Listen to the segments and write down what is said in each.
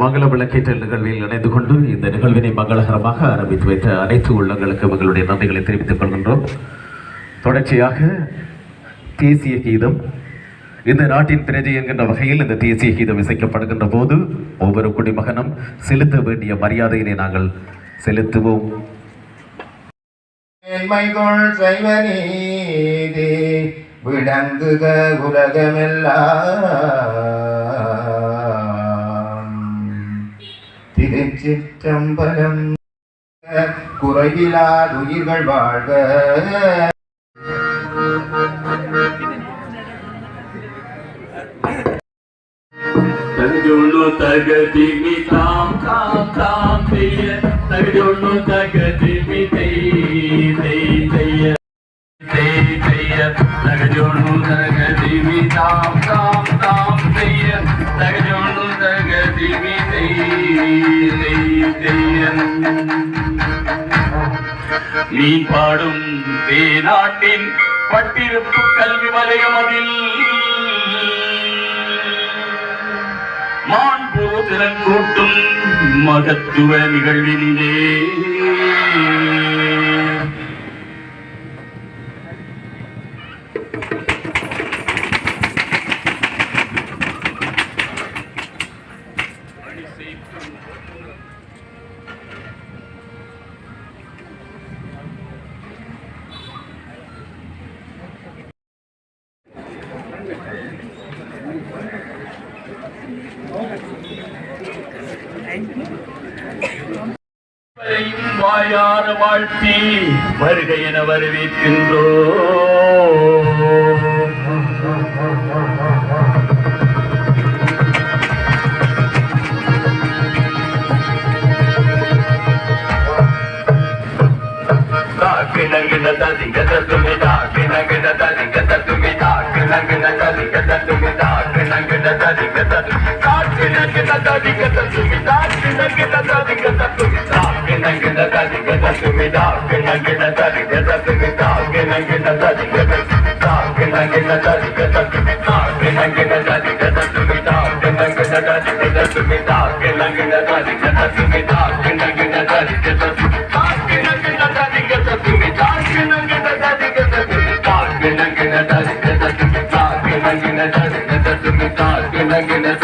மங்கள விளக்கேற்ற நிகழ்வில் இணைந்து கொண்டு இந்த நிகழ்வினை மங்களகரமாக ஆரம்பித்து வைத்த அனைத்து உள்ளங்களுக்கு எங்களுடைய நன்றிகளை தெரிவித்துக் கொள்கின்றோம். தொடர்ச்சியாக தேசிய கீதம் இந்த நாட்டின் பிரஜை என்கின்ற வகையில் இந்த தேசிய கீதம் இசைக்கப்படுகின்ற போது ஒவ்வொரு குடிமகனும் செலுத்த வேண்டிய மரியாதையினை நாங்கள் செலுத்துவோம். விளங்குக உலகமெல்லாம். തിരച്ചിറ്റമ്പലം കുറയിലുയിരുകൾ വാഴ. തകതിമി താം കാം തകതിമി തകജോണു തകതിമി താം കാം തകജോണു തകതിമി തെയ്യ. തെയ്യ തെയ്യ. തകജോണു തകതിമി താം കാം താം തെയ്യ திருவினை மீன் பாடும் தேநாட்டின் பட்டிருப்பு கல்வி வலயம் அதில். மாண்பு கூட்டும் மகத்துவ நிகழ்வினிலே. வாயார வாழ்த்தி வருகை என வரவேற்கின்றோ. கிணங்கின ததிங்க தத்துமி கிணங்கின ததிங்க தத்துமி கிணங்கின ததிங்க தத்துமி கிணங்கின ததிங்க தத்துமி கிணங்கின ததிங்க தத்துமி கிணங்கின ததிங்க தத்துமி கிணங்கின ததிங்க தத்துமி கிணங்கின ததிங்க தத்துமி கிணங்கின ததிங்க தத்துமி கிணங்கின ததிங்க தத்துமி கிணங்கின ததிங்க தத்துமி கிணங்கின ததிங்க தத்துமி கிணங்கின ததிங்க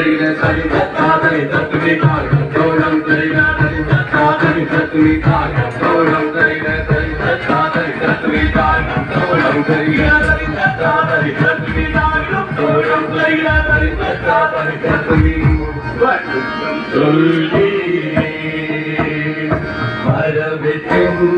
Oh, yeah.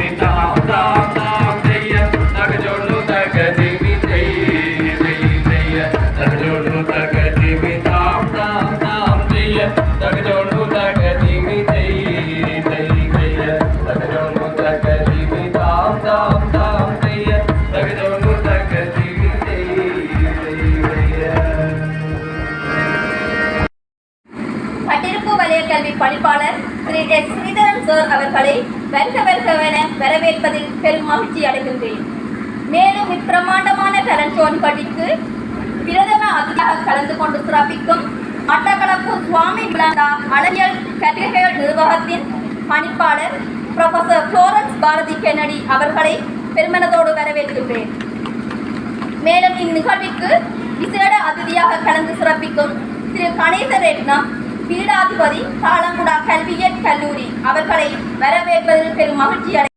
வருக வருகவென வரவேற்பதில் பெரும் மகிழ்ச்சி அடைகின்றேன். மேலும் இப்பிரமாண்டமான டேலண்ட் நிகழ்ச்சிக்கு பிரதம அதிதியாக கலந்து கொண்டு சிறப்பிக்கும் மட்டக்களப்பு சுவாமி பிளாண்டா அழகியல் கட்டிகைகள் நிர்வாகத்தின் பணிப்பாளர் ப்ரொஃபசர் ஃப்ளோரன்ஸ் பாரதி கென்னடி அவர்களை பெருமனதோடு வரவேற்கின்றேன். மேலும் இந்நிகழ்விற்கு விசேட அதிதியாக கலந்து சிறப்பிக்கும் திரு கணேச ரெட்னம் பீடாதிபதி தாளங்குடா கல்வியியல் கல்லூரி. அவர்களை வரவேற்பதில் பெரும் மகிழ்ச்சி அடை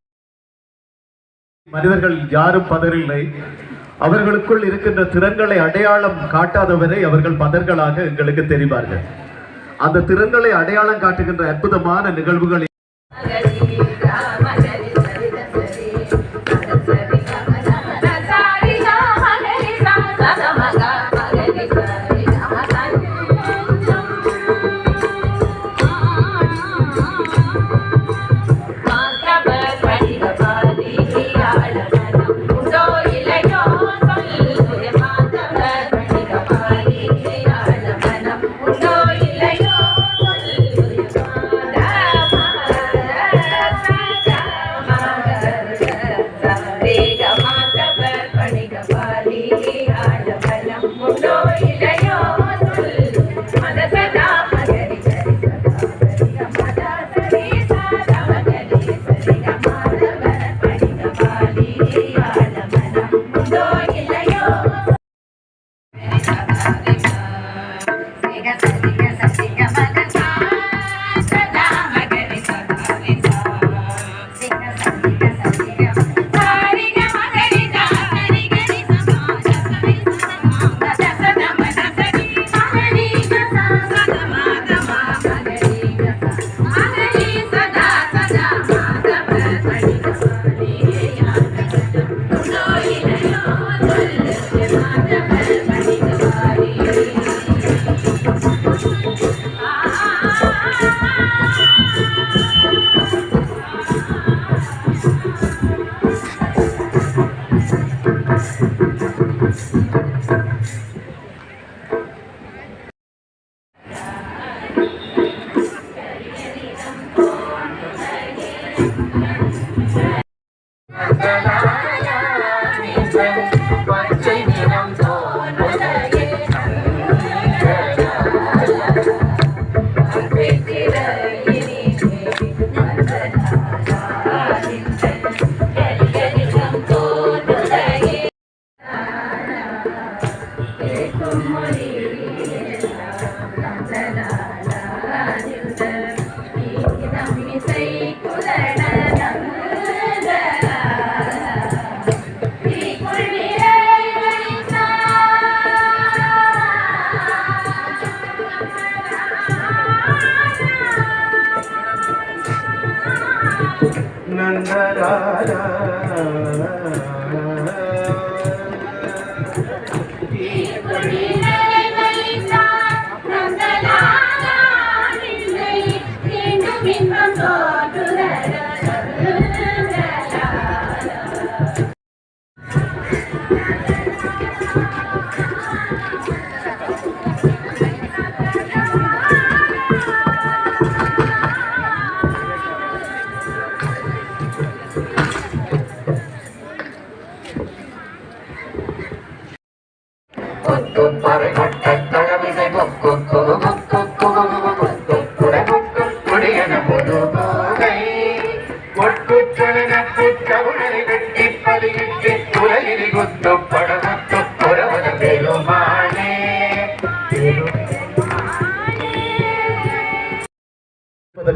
மனிதர்கள் யாரும் பதறில்லை. அவர்களுக்குள் இருக்கின்ற திறன்களை அடையாளம் காட்டாதவரை அவர்கள் பதர்களாக எங்களுக்கு தெரிவார்கள். அந்த திறன்களை அடையாளம் காட்டுகின்ற அற்புதமான நிகழ்வுகளை Amen.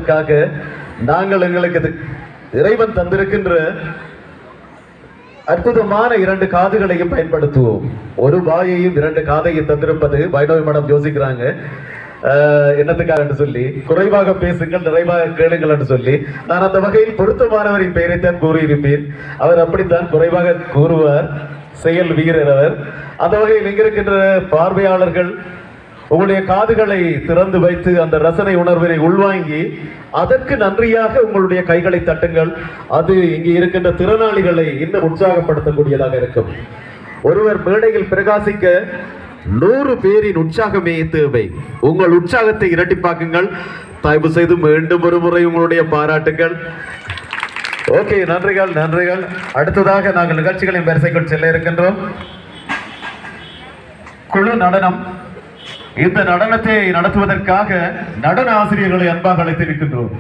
அதற்காக நாங்கள் எங்களுக்கு இது இறைவன் தந்திருக்கின்ற அற்புதமான இரண்டு காதுகளையும் பயன்படுத்துவோம். ஒரு வாயையும் இரண்டு காதையும் தந்திருப்பது வைணவ மடம் யோசிக்கிறாங்க. என்னத்துக்காக என்று சொல்லி குறைவாக பேசுங்கள் நிறைவாக கேளுங்கள் என்று சொல்லி நான் அந்த வகையில் பொருத்தமானவரின் பெயரைத்தான் கூறியிருப்பேன். அவர் அப்படித்தான் குறைவாக கூறுவார் செயல் வீரர் அவர். அந்த வகையில் இங்கிருக்கின்ற பார்வையாளர்கள் உங்களுடைய காதுகளை திறந்து வைத்து அந்த ரசனை உணர்வினை உள்வாங்கி அதற்கு நன்றியாக உங்களுடைய கைகளை தட்டுங்கள். அது இங்கே இருக்கின்ற திறனாளிகளை இன்னும் உற்சாகப்படுத்தக்கூடியதாக இருக்கும். ஒருவர் மேடையில் பிரகாசிக்க நூறு பேரின் உற்சாகமே தேவை. உங்கள் உற்சாகத்தை இரட்டிப்பாக்குங்கள் தயவு செய்து மீண்டும் ஒரு முறை உங்களுடைய பாராட்டுங்கள். ஓகே நன்றிகள் நன்றிகள். அடுத்ததாக நாங்கள் நிகழ்ச்சிகளின் வரிசைக்குள் செல்ல இருக்கின்றோம். குழு நடனம். இந்த நடனத்தை நடத்துவதற்காக நடன ஆசிரியர்களை அன்பாக அழைத்திருக்கின்றோம்.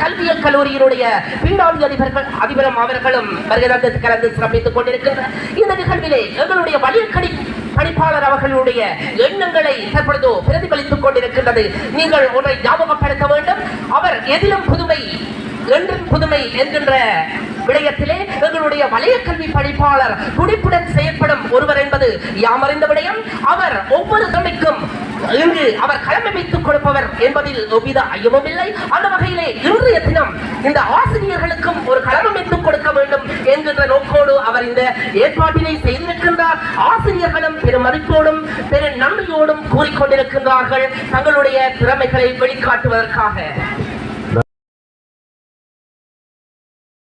கல்வியல் கல்லூரியினுடைய பீடாளி அதிபர்கள் அதிபரும் அவர்களும் வருகை கலந்து சிறப்பித்துக் கொண்டிருக்கின்ற இந்த நிகழ்விலே எங்களுடைய வழியக்கடி பணிப்பாளர் அவர்களுடைய எண்ணங்களை தற்பொழுது பிரதிபலித்துக் கொண்டிருக்கின்றது. நீங்கள் ஒன்றை ஞாபகப்படுத்த வேண்டும். அவர் எதிலும் புதுமை என்றும் புதுமை என்கின்ற விடயத்திலே எங்களுடைய வலய கல்வி பணிப்பாளர் துடிப்புடன் செயற்படும் ஒருவர் என்பது யாமறிந்த விடயம். அவர் ஒவ்வொரு துணைக்கும் இன்று அவர் கடமை வைத்துக் கொடுப்பவர் என்பதில் எவ்வித ஐயமும் இல்லை அந்த வகையிலே இன்றைய தினம் இந்த ஆசிரியர் அறிந்த இந்த ஏற்பாட்டினை செய்திருக்கின்றார் ஆசிரியர்களும் பெரும் மதிப்போடும் பெரு நன்மையோடும் கூறிக்கொண்டிருக்கின்றார்கள் தங்களுடைய திறமைகளை வெளிக்காட்டுவதற்காக.